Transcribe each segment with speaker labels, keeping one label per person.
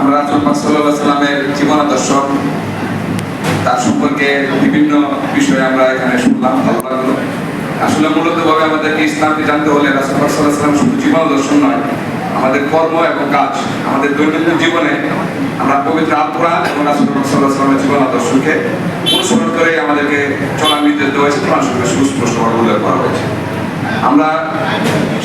Speaker 1: আমরা আলাইহি সাল্লামের জীবন দর্শন তার সম্পর্কে বিভিন্ন বিষয়ে আমরা এখানে শুনলাম, ভালো লাগল। আসলে মূলত ভাবে আমাদেরকে ইসলামকে জানতে হলে রাসূলুল্লাহ সাল্লাল্লাহু আলাইহি সাল্লাম শুধু জীবন দর্শন নয়, আমাদের কর্ম এবং কাজ, আমাদের দৈনন্দিন জীবনে আমরা পবিত্র কোরআন এবং রাসূলুল্লাহ সাল্লাল্লাহু আলাইহি সাল্লামের জীবন দর্শনকে অনুসরণ করে আমাদেরকে হয়েছে কোরআন শরীফে সুস্পষ্টভাবে উল্লেখ করা হয়েছে। আমরা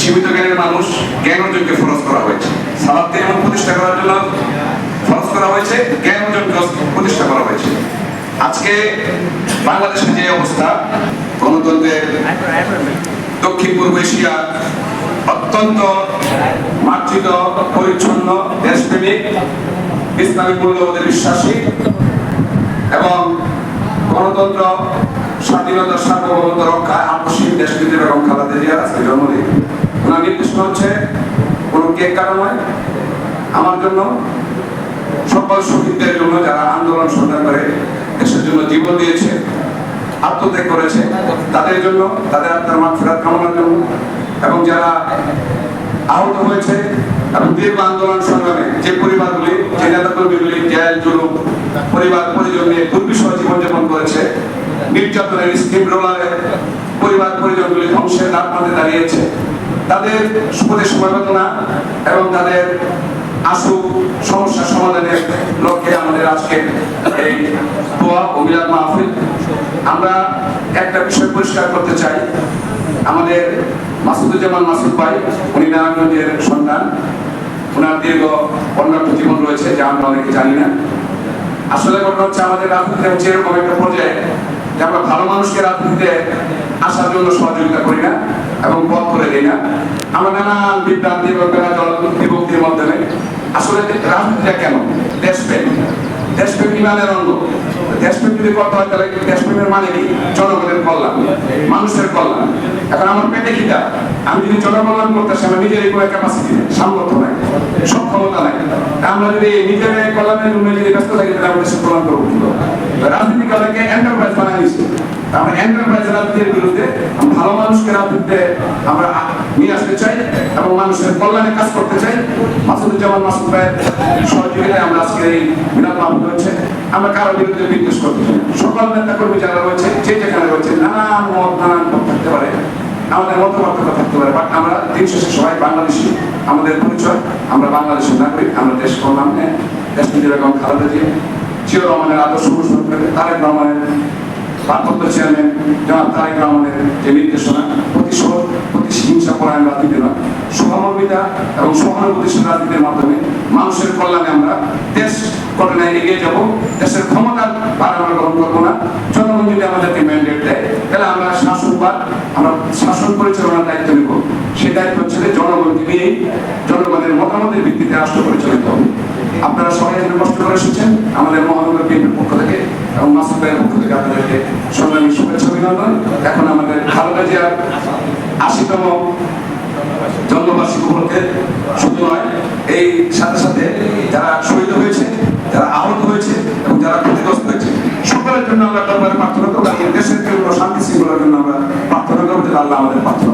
Speaker 1: সীমিত জ্ঞানের মানুষ, জ্ঞান অর্জনকে ফরজ করা হয়েছে। সালাদকে এমন প্রতিষ্ঠা করার জন্য ফরজ করা হয়েছে, জ্ঞান অর্জনকে প্রতিষ্ঠা করা হয়েছে। আজকে বাংলাদেশের যে অবস্থা, গণতন্ত্রের দক্ষিণ পূর্ব এশিয়া অত্যন্ত মার্জিত, পরিচ্ছন্ন, দেশপ্রেমিক, ইসলামিক মূল্যবোধের বিশ্বাসী এবং গণতন্ত্র স্বাধীনতা সার্বভৌমত্ব রক্ষায় আকস্মিক দেশনীতি এবং খালাদা জিয়ার আজকে জন্মদিন। ওনার নির্দেশনা হচ্ছে কোনো কেক কাটা নয়। আমার জন্য সকল শহীদদের জন্য যারা আন্দোলন সংগ্রাম করে দেশের জন্য জীবন দিয়েছে, আত্মত্যাগ করেছে, তাদের জন্য, তাদের আত্মার মাঠ ফেরত কামনার জন্য এবং যারা আহত হয়েছে এবং দীর্ঘ আন্দোলন সংগ্রামে যে পরিবারগুলি, যে নেতাকর্মীগুলি, জেল, জুলুম পরিবার পরিজন নিয়ে দুর্বিষহ জীবনযাপন করেছে নির্যাতনের স্টিম রোলারে পরিবার পরিজনগুলি ধ্বংসের মাঝে দাঁড়িয়েছে। তাদের সুখদের সমবেদনা এবং তাদের আশু সমস্যা সমাধানের লক্ষ্যে আমাদের আজকে এই দোয়া ও মিলাদ মাহফিল। আমরা একটা বিষয় পরিষ্কার করতে চাই। আমাদের মাসুদুজ্জামান মাসুদ ভাই, উনি নারায়ণগঞ্জের সন্তান। ওনার দীর্ঘ অন্যান্য জীবন রয়েছে, যা আমরা অনেকে জানি না। আসলে ঘটনা হচ্ছে, আমাদের রাজনীতিতে হচ্ছে এরকম একটা পর্যায়ে আমরা ভালো মানুষকে রাজনীতিতে আসার জন্য সহযোগিতা করি না এবং পথ করে দিই না। আমরা নানান বিভ্রান্তি এবং বিভক্তির মাধ্যমে আসলে রাজনীতিটা কেন দেশপ্রেম। দেশপ্রেম যদি হয় তাহলে দেশপ্রেমের মানে কি? জনগণের কল্যাণ, মানুষের কল্যাণ। এখন আমার পেটে খিদা। আমি যদি জনকল্যাণ করতে আমার নিজের কোনো ক্যাপাসিটি সামর্থ্য নাই, সক্ষমতা নাই। আমরা যদি নিজের কল্যাণের যদি ব্যস্ত থাকি, তাহলে আমাদের কল্যাণ করব কিন্তু রাজনীতি অনেকে এন্টারপ্রাইজ বানাই দিচ্ছে তা আমরা এন্টারপ্রাইজ রাজনীতির বিরুদ্ধে ভালো মানুষকে রাজনীতিতে আমরা নিয়ে আসতে চাই এবং মানুষের কল্যাণে কাজ করতে চাই। মাসুদুজ্জামান মাসুদ ভাইয়ের সহযোগিতায় আমরা আজকে এই বিরাট লাভ হয়েছে আমরা কারও বিরুদ্ধে বিদ্বেষ করতে সকল নেতা কর্মী যারা রয়েছে, যে যেখানে রয়েছে, নানান মত নানান মত থাকতে পারে। আমাদের মত পার্থক্য থাকতে পারে। বাট আমরা দিন শেষে সবাই বাংলাদেশি, আমাদের পরিচয়, আমরা বাংলাদেশের নাগরিক, আমরা দেশ কল্যাণে দেশ নিজের এবং খালেদা জিয়া জিয়া রহমানের আদর্শ অনুসরণ করে তারেক রহমানের ভারপ্রাপ্ত চেয়ারম্যান জনাব তারেক রহমানের যে নির্দেশনা, প্রতিশোধ, প্রতিহিংসা পরায়ণ রাজনীতি নয় সহমর্মিতা এবং সহানুভূতিশীল রাজনীতির মাধ্যমে মানুষের কল্যাণে আমরা দেশ গঠনে এগিয়ে যাব, দেশের ক্ষমতা ভার গ্রহণ করব না জনগণ যদি আমাদেরকে ম্যান্ডেট দেয়। তাহলে আমরা শাসনবাদ আমরা শাসন পরিচালনার দায়িত্ব নেব। সেই দায়িত্ব হচ্ছে জনগণকে নিয়েই জনগণের মতামতের ভিত্তিতে রাষ্ট্র পরিচালিত হবে। আপনারা সবাই এখানে কষ্ট করে এসেছেন। আমাদের মহানগর বিএনপির পক্ষ থেকে এবং মাসুদ ভাইয়ের পক্ষ থেকে আপনাদেরকে সংগ্রামী শুভেচ্ছা অভিনন্দন। এখন আমাদের খালেদা জিয়ার আশিতম জন্মবার্ষিকী উপলক্ষে শুধু নয়, এই সাথে সাথে যারা শহীদ হয়েছে, যারা আহত হয়েছে এবং যারা ক্ষতিগ্রস্ত হয়েছে, সকলের জন্য আমরা দরবারে প্রার্থনা করব। দেশের জন্য শান্তি শৃঙ্খলার জন্য আমরা প্রার্থনা করব। আল্লাহ আমাদের প্রার্থনা